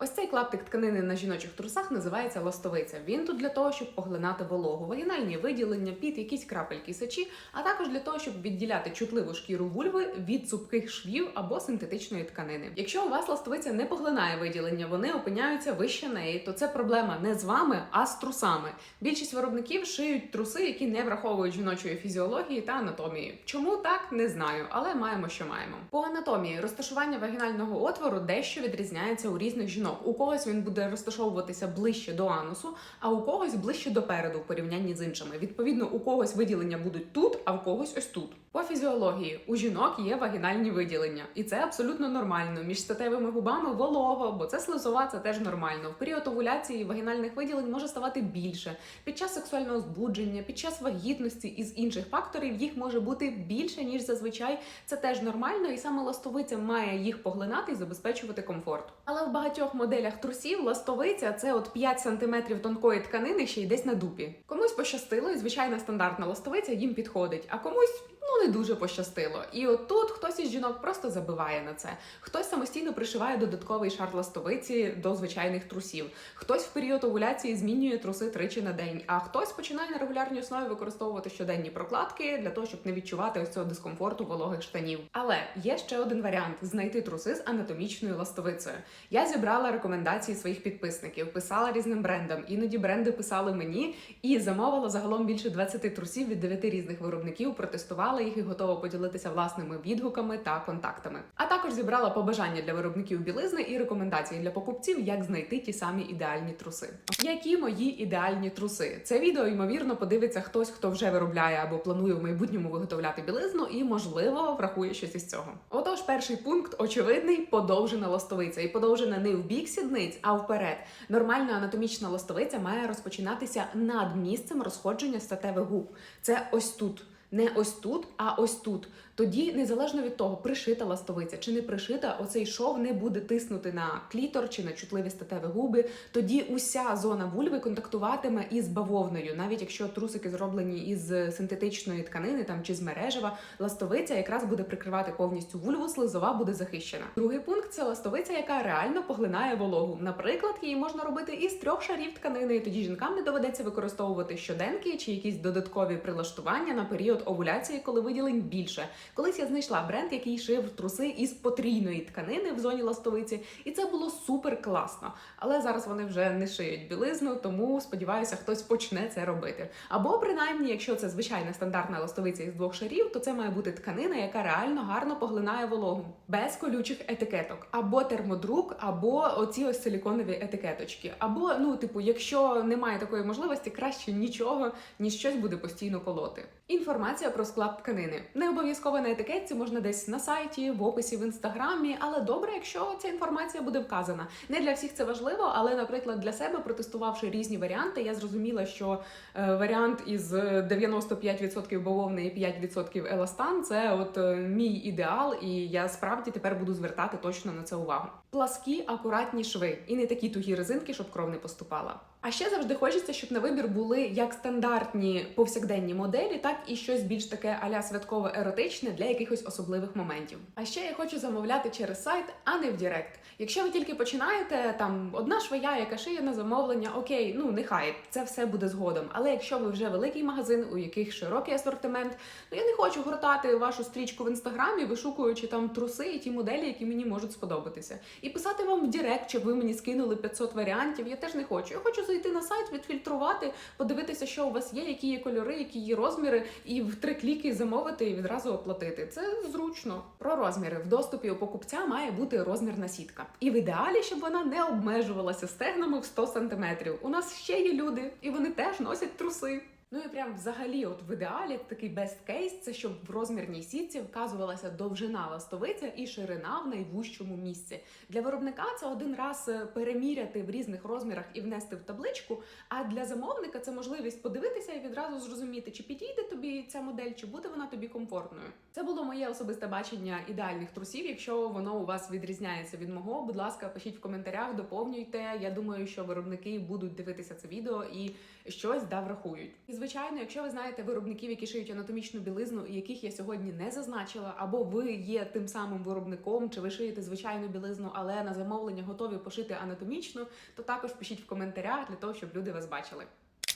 Ось цей клаптик тканини на жіночих трусах називається ластовиця. Він тут для того, щоб поглинати вологу, вагінальні виділення, під якісь крапельки сечі, а також для того, щоб відділяти чутливу шкіру вульви від цупких швів або синтетичної тканини. Якщо у вас ластовиця не поглинає виділення, вони опиняються вище неї, то це проблема не з вами, а з трусами. Більшість виробників шиють труси, які не враховують жіночої фізіології та анатомії. Чому так не знаю, але маємо, що маємо. По анатомії розташування вагінального отвору дещо відрізняється у різних жінок. У когось він буде розташовуватися ближче до анусу, а у когось ближче до переду в порівнянні з іншими. Відповідно, у когось виділення будуть тут, а в когось ось тут. По фізіології у жінок є вагінальні виділення, і це абсолютно нормально. Між статевими губами волого, бо це слизова, це теж нормально. В період овуляції вагінальних виділень може ставати більше. Під час сексуального збудження, під час вагітності і з інших факторів їх може бути більше ніж зазвичай. Це теж нормально, і саме ластовиця має їх поглинати і забезпечувати комфорт. Але в багатьох моделях трусів ластовиця це от 5 см тонкої тканини, ще й десь на дупі. Комусь пощастило, і звичайна стандартна ластовиця їм підходить, а комусь. Ну, не дуже пощастило. І от тут хтось із жінок просто забиває на це. Хтось самостійно пришиває додатковий шар ластовиці до звичайних трусів. Хтось в період овуляції змінює труси тричі на день, а хтось починає на регулярній основі використовувати щоденні прокладки для того, щоб не відчувати ось цього дискомфорту вологих штанів. Але є ще один варіант знайти труси з анатомічною ластовицею. Я зібрала рекомендації своїх підписників, писала різним брендам. Іноді бренди писали мені і замовила загалом більше 20 трусів від 9 різних виробників. Протестувала їх і готова поділитися власними відгуками та контактами. А також зібрала побажання для виробників білизни і рекомендації для покупців, як знайти ті самі ідеальні труси. Які мої ідеальні труси? Це відео ймовірно подивиться хтось, хто вже виробляє або планує в майбутньому виготовляти білизну, і можливо врахує щось із цього. Отож, перший пункт очевидний подовжена ластовиця, і подовжена не в бік сідниць, а вперед. Нормальна анатомічна ластовиця має розпочинатися над місцем розходження статевих губ. Це ось тут. Не ось тут, а ось тут. Тоді, незалежно від того, пришита ластовиця чи не пришита, оцей шов не буде тиснути на клітор чи на чутливі статеві губи. Тоді уся зона вульви контактуватиме із бавовною, навіть якщо трусики зроблені із синтетичної тканини там чи з мережева, ластовиця якраз буде прикривати повністю вульву, слизова буде захищена. Другий пункт це ластовиця, яка реально поглинає вологу. Наприклад, її можна робити із трьох шарів тканини. і Тоді жінкам не доведеться використовувати щоденки чи якісь додаткові прилаштування на період овуляції, коли виділень більше. Колись я знайшла бренд, який шив труси із потрійної тканини в зоні ластовиці, і це було супер класно. Але зараз вони вже не шиють білизну, тому сподіваюся, хтось почне це робити. Або принаймні, якщо це звичайна стандартна ластовиця із двох шарів, то це має бути тканина, яка реально гарно поглинає вологу, без колючих етикеток, або термодрук, або оці ось силіконові етикеточки. Або, ну, типу, якщо немає такої можливості, краще нічого, ніж щось буде постійно колоти. Інформація про склад тканини не обов'язково на етикетці, можна десь на сайті, в описі в інстаграмі, але добре, якщо ця інформація буде вказана. Не для всіх це важливо, але, наприклад, для себе протестувавши різні варіанти, я зрозуміла, що е, варіант із 95% бавовни і 5% еластан це от е, мій ідеал, і я справді тепер буду звертати точно на це увагу. Пласкі, акуратні шви і не такі тугі резинки, щоб кров не поступала. А ще завжди хочеться, щоб на вибір були як стандартні повсякденні моделі, так і щось більш таке аля святково еротичне для якихось особливих моментів. А ще я хочу замовляти через сайт, а не в Директ. Якщо ви тільки починаєте, там одна швея, яка шиє на замовлення, окей, ну нехай це все буде згодом. Але якщо ви вже великий магазин, у яких широкий асортимент, ну я не хочу гортати вашу стрічку в інстаграмі, вишукуючи там труси і ті моделі, які мені можуть сподобатися. І писати вам в Директ, щоб ви мені скинули 500 варіантів. Я теж не хочу. Я хочу зайти на сайт, відфільтрувати, подивитися, що у вас є, які є кольори, які є розміри, і в три кліки замовити і відразу оплатити. Це зручно. Про розміри в доступі у покупця має бути розмірна сітка. І в ідеалі, щоб вона не обмежувалася стегнами в 100 см. У нас ще є люди, і вони теж носять труси. Ну і прям взагалі, от в ідеалі такий best case – це щоб в розмірній сітці вказувалася довжина ластовиця і ширина в найвужчому місці. Для виробника це один раз е, переміряти в різних розмірах і внести в табличку. А для замовника це можливість подивитися і відразу зрозуміти, чи підійде тобі ця модель, чи буде вона тобі комфортною. Це було моє особисте бачення ідеальних трусів. Якщо воно у вас відрізняється від мого, будь ласка, пишіть в коментарях, доповнюйте. Я думаю, що виробники будуть дивитися це відео і щось да врахують. Звичайно, якщо ви знаєте виробників, які шиють анатомічну білизну, яких я сьогодні не зазначила, або ви є тим самим виробником, чи ви шиєте звичайну білизну, але на замовлення готові пошити анатомічну, то також пишіть в коментарях для того, щоб люди вас бачили.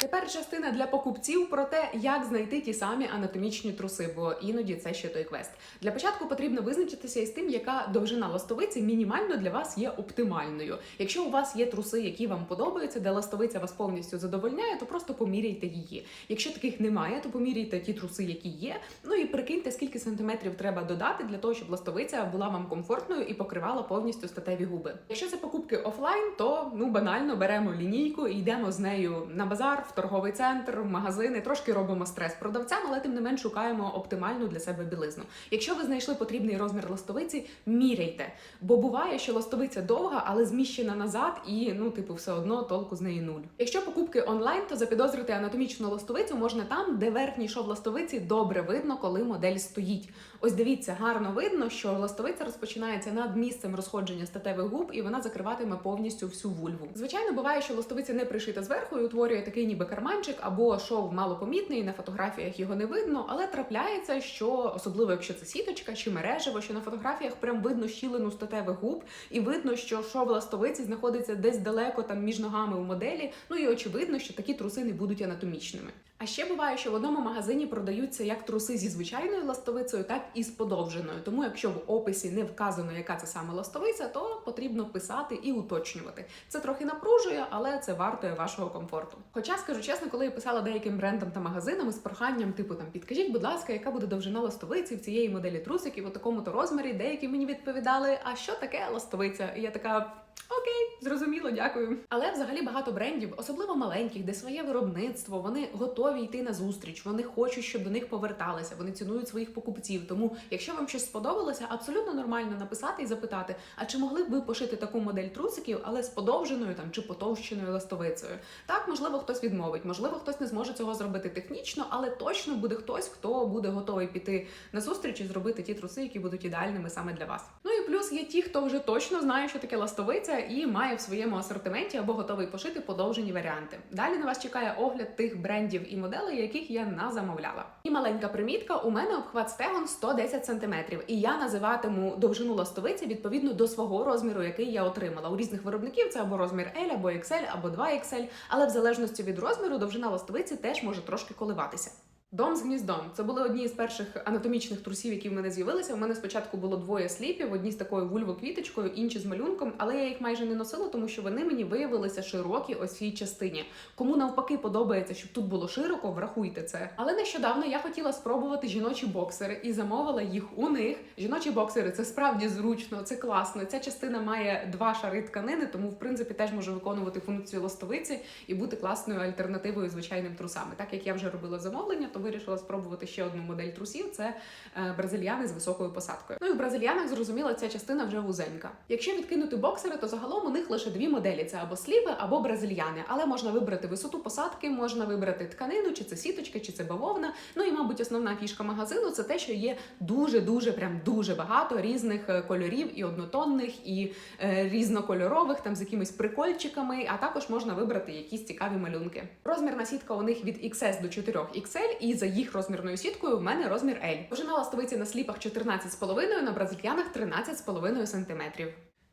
Тепер частина для покупців про те, як знайти ті самі анатомічні труси, бо іноді це ще той квест. Для початку потрібно визначитися із тим, яка довжина ластовиці мінімально для вас є оптимальною. Якщо у вас є труси, які вам подобаються, де ластовиця вас повністю задовольняє, то просто поміряйте її. Якщо таких немає, то поміряйте ті труси, які є. Ну і прикиньте, скільки сантиметрів треба додати для того, щоб ластовиця була вам комфортною і покривала повністю статеві губи. Якщо це покупки офлайн, то ну банально беремо лінійку і йдемо з нею на базар, торговий центр, в магазини. Трошки робимо стрес продавцям, але тим не менш шукаємо оптимальну для себе білизну. Якщо ви знайшли потрібний розмір ластовиці, міряйте. Бо буває, що ластовиця довга, але зміщена назад, і ну, типу, все одно толку з неї нуль. Якщо покупки онлайн, то запідозрити анатомічну ластовицю можна там, де верхній шов ластовиці добре видно, коли модель стоїть. Ось дивіться, гарно видно, що ластовиця розпочинається над місцем розходження статевих губ, і вона закриватиме повністю всю вульву. Звичайно, буває, що ластовиця не пришита зверху і утворює такий ніби карманчик, або шов малопомітний, на фотографіях його не видно, але трапляється, що особливо якщо це сіточка чи мережево, що на фотографіях прям видно щілину статевих губ, і видно, що шов ластовиці знаходиться десь далеко там між ногами у моделі. Ну і очевидно, що такі труси не будуть анатомічними. А ще буває, що в одному магазині продаються як труси зі звичайною ластовицею, так і з подовженою. Тому, якщо в описі не вказано, яка це саме ластовиця, то потрібно писати і уточнювати. Це трохи напружує, але це вартує вашого комфорту. Хоча скажу чесно, коли я писала деяким брендам та магазинам з проханням, типу там підкажіть, будь ласка, яка буде довжина ластовиці в цієї моделі трусиків у такому то розмірі, деякі мені відповідали, а що таке ластовиця? І я така. Окей, зрозуміло, дякую. Але взагалі багато брендів, особливо маленьких, де своє виробництво, вони готові йти на зустріч, вони хочуть, щоб до них поверталися, вони цінують своїх покупців. Тому, якщо вам щось сподобалося, абсолютно нормально написати і запитати, а чи могли б ви пошити таку модель трусиків, але з подовженою там чи потовщеною ластовицею? Так, можливо, хтось відмовить, можливо, хтось не зможе цього зробити технічно, але точно буде хтось, хто буде готовий піти на зустріч і зробити ті труси, які будуть ідеальними саме для вас. Ну і плюс є ті, хто вже точно знає, що таке ластовиця, і має в своєму асортименті або готовий пошити подовжені варіанти. Далі на вас чекає огляд тих брендів і моделей, яких я назамовляла. І маленька примітка: у мене обхват стегон 110 см, і я називатиму довжину ластовиці відповідно до свого розміру, який я отримала. У різних виробників це або розмір L, або XL, або 2XL, але в залежності від розміру довжина ластовиці теж може трошки коливатися. Дом з гніздом. Це були одні з перших анатомічних трусів, які в мене з'явилися. У мене спочатку було двоє сліпів, одні з такою вульвоквіточкою, інші з малюнком, але я їх майже не носила, тому що вони мені виявилися широкі ось цій частині. Кому навпаки подобається, щоб тут було широко, врахуйте це. Але нещодавно я хотіла спробувати жіночі боксери і замовила їх у них. Жіночі боксери це справді зручно, це класно. Ця частина має два шари тканини, тому в принципі теж може виконувати функцію ластовиці і бути класною альтернативою звичайним трусами. Так як я вже робила замовлення, то вирішила спробувати ще одну модель трусів. Це е, бразильяни з високою посадкою. Ну і в бразильянах зрозуміло, ця частина вже вузенька. Якщо відкинути боксери, то загалом у них лише дві моделі: це або сліпи, або бразильяни. Але можна вибрати висоту посадки, можна вибрати тканину, чи це сіточка, чи це бавовна. Ну і мабуть, основна фішка магазину це те, що є дуже дуже прям дуже багато різних е, кольорів і однотонних, і е, різнокольорових, там з якимись прикольчиками. А також можна вибрати якісь цікаві малюнки. Розмірна сітка у них від XS до 4XL, і за їх розмірною сіткою в мене розмір L. Довжина ластовиці на сліпах 14,5, на бразильянах 13,5 см.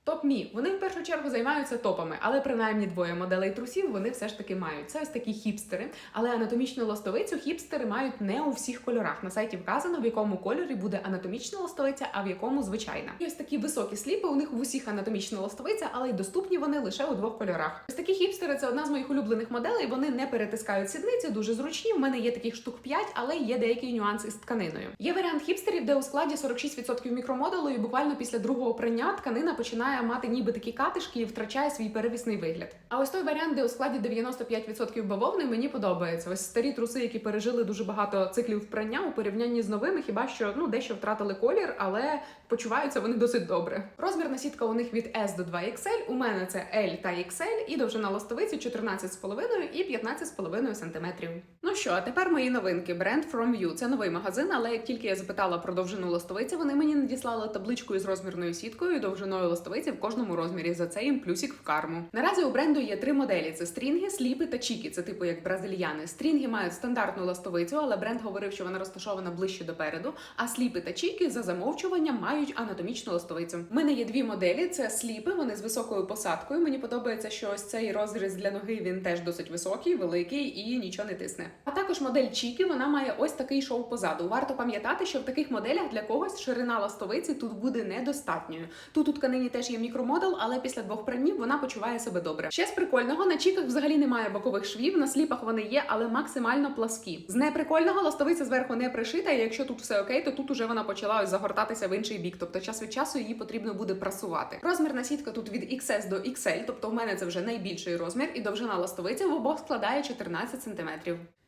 Топ Мі. Вони в першу чергу займаються топами, але принаймні двоє моделей трусів вони все ж таки мають. Це ось такі хіпстери, але анатомічну ластовицю хіпстери мають не у всіх кольорах. На сайті вказано, в якому кольорі буде анатомічна ластовиця, а в якому звичайна. І ось такі високі сліпи. У них в усіх анатомічна ластовиця, але й доступні вони лише у двох кольорах. Ось такі хіпстери це одна з моїх улюблених моделей. Вони не перетискають сідниці, дуже зручні. У мене є таких штук 5, але є деякий нюанс із тканиною. Є варіант хіпстерів, де у складі 46% мікромодулу, і буквально після другого прання тканина починає мати ніби такі катишки і втрачає свій перевісний вигляд. А ось той варіант, де у складі 95% бавовни, мені подобається. Ось старі труси, які пережили дуже багато циклів впрання у порівнянні з новими, хіба що ну дещо втратили колір, але почуваються вони досить добре. Розмірна сітка у них від S до 2XL, у мене це L та XL, і довжина ластовиці 14,5 і 15,5 см. Ну що, а тепер мої новинки. Бренд From You. Це новий магазин, але як тільки я запитала про довжину ластовиці, вони мені надіслали табличку із розмірною сіткою і довжиною ластовиці в кожному розмірі. За це їм плюсик в карму. Наразі у бренду є три моделі: це стрінги, сліпи та чіки. Це типу як бразильяни. Стрінги мають стандартну ластовицю, але бренд говорив, що вона розташована ближче до переду. А сліпи та чіки за замовчуванням мають анатомічну ластовицю. У мене є дві моделі: це сліпи, вони з високою посадкою. Мені подобається, що ось цей розріз для ноги він теж досить високий, великий і нічого не тисне. А також модель Чіки вона має ось такий шов позаду. Варто пам'ятати, що в таких моделях для когось ширина ластовиці тут буде недостатньою. Тут у тканині теж є мікромодел, але після двох пранів вона почуває себе добре. Ще з прикольного на чіках взагалі немає бокових швів. На сліпах вони є, але максимально пласкі. З неприкольного ластовиця зверху не пришита. І якщо тут все окей, то тут уже вона почала ось загортатися в інший бік. Тобто час від часу її потрібно буде прасувати. Розмірна сітка тут від XS до XL, тобто в мене це вже найбільший розмір, і довжина ластовиці в обох складає 14 см.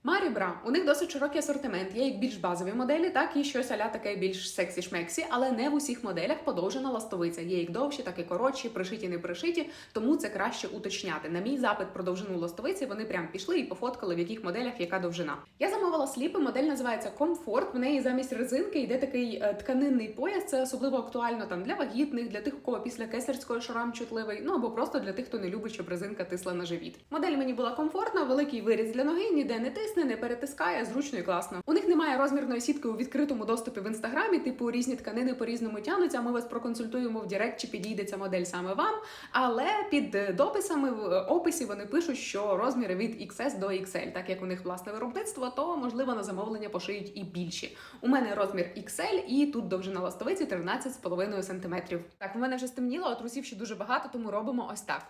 Марібра, у них досить широкий асортимент. Є як більш базові моделі, так і щось аля таке більш сексі-шмексі, але не в усіх моделях подовжена ластовиця. Є як довші, так і коротші, пришиті, не пришиті, тому це краще уточняти. На мій запит про довжину ластовиці вони прям пішли і пофоткали, в яких моделях яка довжина. Я замовила сліпи, модель називається Комфорт. В неї замість резинки йде такий е, тканинний пояс. Це особливо актуально там для вагітних, для тих, у кого після кесарського шрам чутливий, ну або просто для тих, хто не любить, щоб резинка тисла на живіт. Модель мені була комфортна, великий виріз для ноги, ніде не тисне, не перетискає, зручно і класно. У них немає розмірної сітки у відкритому доступі в інстаграмі, типу різні тканини по-різному тянуться. Ми вас проконсультуємо в Директ, чи підійде ця модель саме вам. Але під е, дописами в описі вони пишуть, що розміри від XS до XL. Так як у них власне виробництво, то можливо на замовлення пошиють і більші. У мене розмір XL і тут довжина ластовиці 13,5 см. Так, в мене вже стемніло, а трусів ще дуже багато, тому робимо ось так.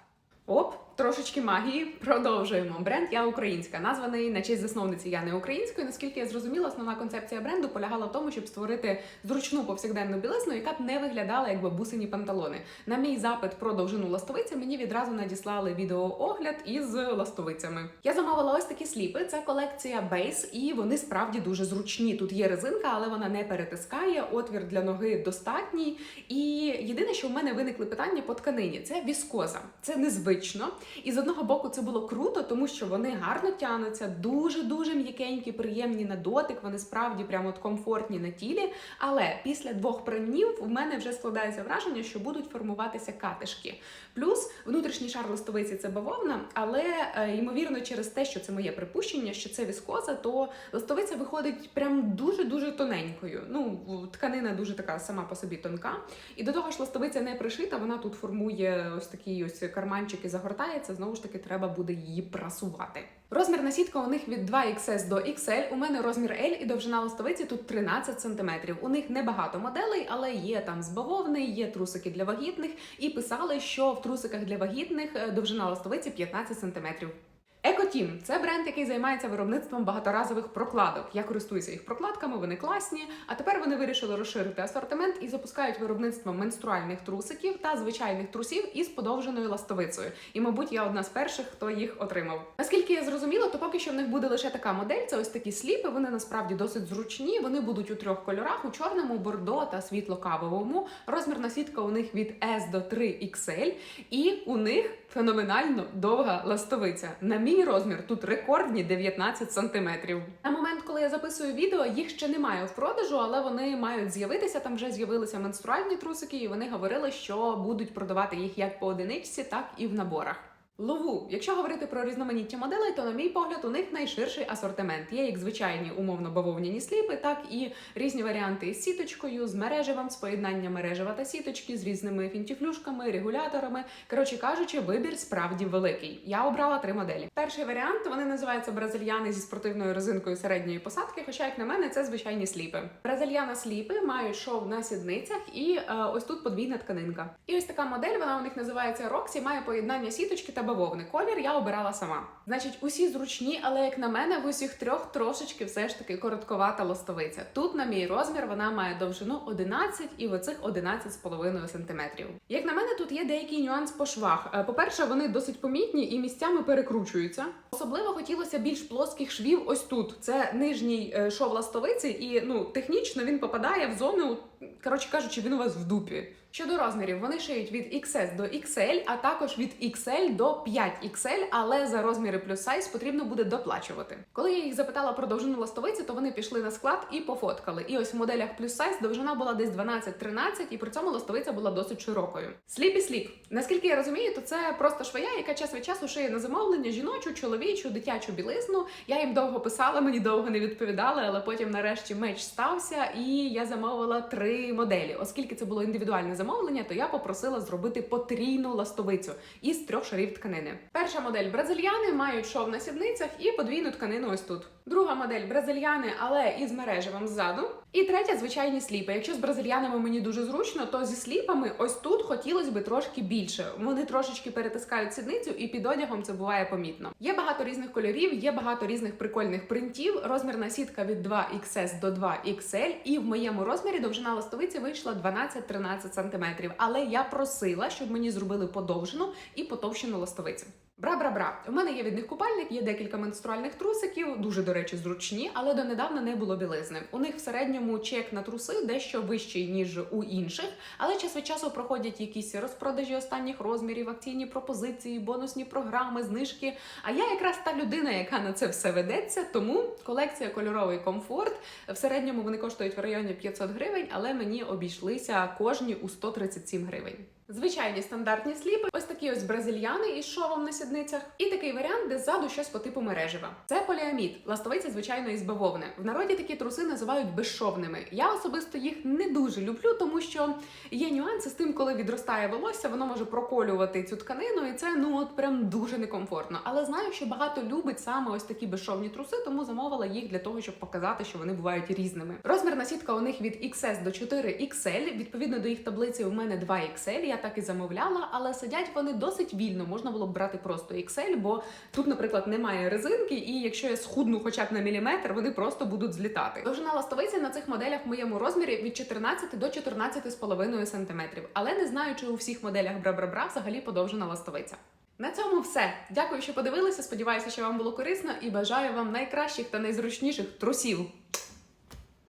Оп, трошечки магії. Продовжуємо. Бренд я українська, названий на честь засновниці я не української. Наскільки я зрозуміла, основна концепція бренду полягала в тому, щоб створити зручну повсякденну білизну, яка б не виглядала як бабусині панталони. На мій запит про довжину ластовиці мені відразу надіслали відеоогляд із ластовицями. Я замовила ось такі сліпи. Це колекція Base, і вони справді дуже зручні. Тут є резинка, але вона не перетискає. Отвір для ноги достатній. І єдине, що в мене виникли питання по тканині, це віскоза. Це незвично. І з одного боку це було круто, тому що вони гарно тянуться, дуже дуже м'якенькі, приємні на дотик. Вони справді прямо от комфортні на тілі. Але після двох пранів в мене вже складається враження, що будуть формуватися катишки. Плюс внутрішній шар листовиці це бавовна, але е, ймовірно, через те, що це моє припущення, що це віскоза, то листовиця виходить прям дуже дуже тоненькою. Ну тканина дуже така сама по собі тонка. І до того ж, листовиця не пришита, вона тут формує ось такі ось карманчики, загортається. Знову ж таки, треба буде її прасувати. Розмірна сітка у них від 2XS до XL. У мене розмір L і довжина листовиці тут 13 см. У них небагато моделей, але є там з бавовни, є трусики для вагітних, і писали, що в трусиках для вагітних е, довжина листовиці 15 см. Екотім це бренд, який займається виробництвом багаторазових прокладок. Я користуюся їх прокладками, вони класні. А тепер вони вирішили розширити асортимент і запускають виробництво менструальних трусиків та звичайних трусів із подовженою ластовицею. І, мабуть, я одна з перших, хто їх отримав. Наскільки я зрозуміла, то поки що в них буде лише така модель. Це ось такі сліпи. Вони насправді досить зручні. Вони будуть у трьох кольорах: у чорному, бордо та світло-кавовому. Розмірна сітка у них від S до 3 XL. І у них феноменально довга ластовиця. На мій розмір тут рекордні 19 сантиметрів. На момент, коли я записую відео, їх ще немає в продажу, але вони мають з'явитися. Там вже з'явилися менструальні трусики, і вони говорили, що будуть продавати їх як по одиничці, так і в наборах. Лову, якщо говорити про різноманіття моделей, то на мій погляд у них найширший асортимент. Є як звичайні умовно бавовняні сліпи, так і різні варіанти із сіточкою, з мережевом, з поєднанням мережева та сіточки, з різними фінтіфлюшками, регуляторами. Коротше кажучи, вибір справді великий. Я обрала три моделі. Перший варіант вони називаються бразильяни зі спортивною резинкою середньої посадки. Хоча, як на мене, це звичайні сліпи. Бразильяна сліпи мають шов на сідницях, і е, ось тут подвійна тканинка. І ось така модель, вона у них називається Roxy, має поєднання сіточки та бавовни. Колір я обирала сама. Значить, усі зручні, але як на мене, в усіх трьох трошечки все ж таки коротковата лостовиця. Тут, на мій розмір, вона має довжину 11 і в оцих 11,5 см. Як на мене, тут є деякий нюанс по швах. Е, По-перше, вони досить помітні і місцями перекручуються. Особливо хотілося більш плоских швів ось тут. Це нижній е, шов ластовиці, і ну технічно він попадає в зону Коротше кажучи, він у вас в дупі. Щодо розмірів, вони шиють від XS до XL, а також від XL до 5XL, але за розміри плюс сайз потрібно буде доплачувати. Коли я їх запитала про довжину ластовиці, то вони пішли на склад і пофоткали. І ось в моделях плюс сайз довжина була десь 12-13, і при цьому ластовиця була досить широкою. Сліпі сліп. Наскільки я розумію, то це просто швея, яка час від часу шиє на замовлення жіночу, чоловічу, дитячу білизну. Я їм довго писала, мені довго не відповідали, але потім нарешті меч стався, і я замовила три моделі. Оскільки це було індивідуальне замовлення, то я попросила зробити потрійну ластовицю із трьох шарів тканини. Перша модель бразильяни мають шов на сідницях і подвійну тканину ось тут. Друга модель бразильяни, але із мережевим ззаду. І третя звичайні сліпи. Якщо з бразильянами мені дуже зручно, то зі сліпами ось тут хотілося би трошки більше. Вони трошечки перетискають сідницю, і під одягом це буває помітно. Є багато різних кольорів, є багато різних прикольних принтів. Розмірна сітка від 2XS до 2XL, і в моєму розмірі довжина ластовиці вийшла 12-13 см. Але я просила, щоб мені зробили подовжену і потовщену ластовицю. Бра-бра-бра. У мене є від них купальник, є декілька менструальних трусиків, дуже, до речі, зручні, але донедавна не було білизни. У них в середньому чек на труси дещо вищий, ніж у інших, але час від часу проходять якісь розпродажі останніх розмірів, акційні пропозиції, бонусні програми, знижки. А я якраз та людина, яка на це все ведеться. Тому колекція кольоровий комфорт. В середньому вони коштують в районі 500 гривень, але мені обійшлися кожні у 137 гривень. Звичайні стандартні сліпи, ось такі ось бразильяни із шовом на сідницях, і такий варіант, де ззаду щось по типу мережева. Це поліамід, ластовиця, звичайно, із бавовни. В народі такі труси називають безшовними. Я особисто їх не дуже люблю, тому що є нюанси з тим, коли відростає волосся, воно може проколювати цю тканину, і це ну от прям дуже некомфортно. Але знаю, що багато любить саме ось такі безшовні труси, тому замовила їх для того, щоб показати, що вони бувають різними. Розмірна сітка у них від XS до 4XL. Відповідно до їх таблиці, у мене 2XL. Я так і замовляла, але сидять вони досить вільно. Можна було б брати просто XL, бо тут, наприклад, немає резинки, і якщо я схудну хоча б на міліметр, вони просто будуть злітати. Довжина ластовиці на цих моделях в моєму розмірі від 14 до 14,5 см. Але не знаю, чи у всіх моделях бра-бра-бра взагалі подовжена ластовиця. На цьому все. Дякую, що подивилися. Сподіваюся, що вам було корисно і бажаю вам найкращих та найзручніших трусів.